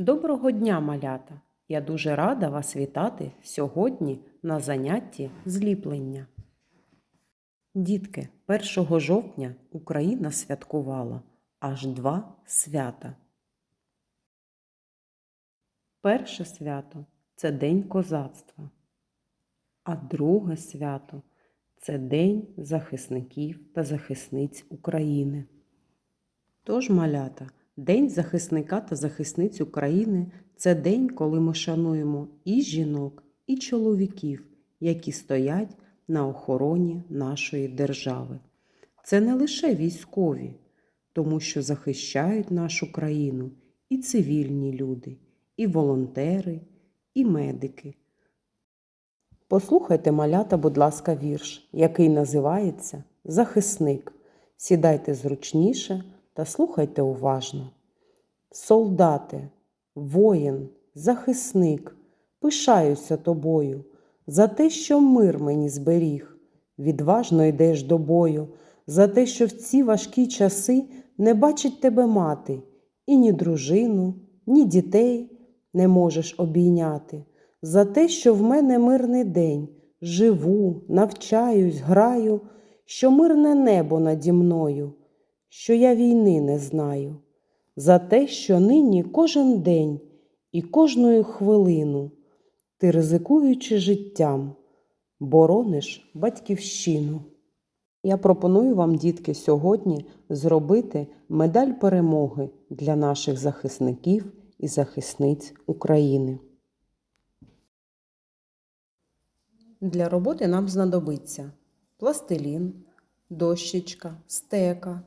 Доброго дня, малята! Я дуже рада вас вітати сьогодні на занятті зліплення. Дітки, 1 жовтня Україна святкувала аж два свята. Перше свято це День козацтва, а друге свято це День захисників та захисниць України. Тож, малята, День захисника та захисниць України це день, коли ми шануємо і жінок, і чоловіків, які стоять на охороні нашої держави. Це не лише військові, тому що захищають нашу країну і цивільні люди, і волонтери, і медики. Послухайте, малята, будь ласка, вірш, який називається Захисник. Сідайте зручніше та слухайте уважно. Солдате, воїн, захисник, пишаюся тобою за те, що мир мені зберіг. Відважно йдеш до бою, за те, що в ці важкі часи не бачить тебе мати, і ні дружину, ні дітей не можеш обійняти, за те, що в мене мирний день, живу, навчаюсь, граю, що мирне небо наді мною, що я війни не знаю, за те, що нині кожен день і кожною хвилину ти, ризикуючи життям, борониш батьківщину. Я пропоную вам, дітки, сьогодні зробити медаль перемоги для наших захисників і захисниць України. Для роботи нам знадобиться пластилін, дощечка, стека,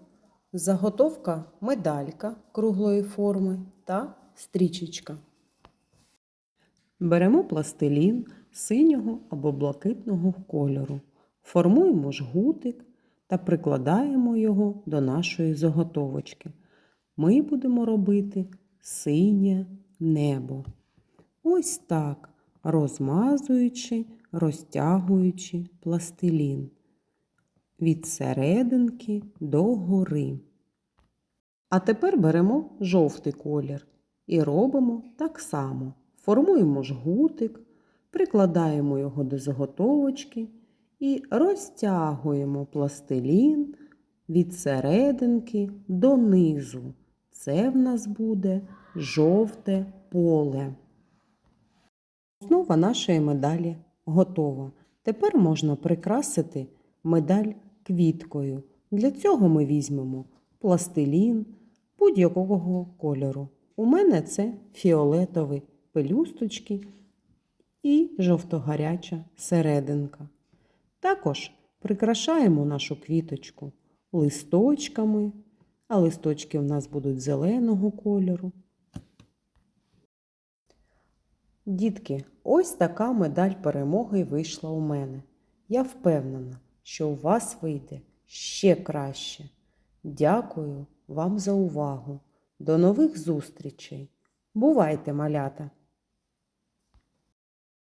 заготовка медалька круглої форми та стрічечка. Беремо пластилін синього або блакитного кольору, формуємо жгутик та прикладаємо його до нашої заготовочки. Ми будемо робити синє небо. Ось так, розмазуючи, розтягуючи пластилін від серединки до гори. А тепер беремо жовтий колір і робимо так само. Формуємо жгутик, прикладаємо його до заготовочки і розтягуємо пластилін від серединки до низу. Це в нас буде жовте поле. Основа нашої медалі готова. Тепер можна прикрасити медаль квіткою. Для цього ми візьмемо пластилін будь-якого кольору. У мене це фіолетові пелюсточки і жовтогаряча серединка. Також прикрашаємо нашу квіточку листочками, а листочки в нас будуть зеленого кольору. Дітки, ось така медаль перемоги вийшла у мене. Я впевнена, що у вас вийде ще краще. Дякую вам за увагу. До нових зустрічей. Бувайте, малята!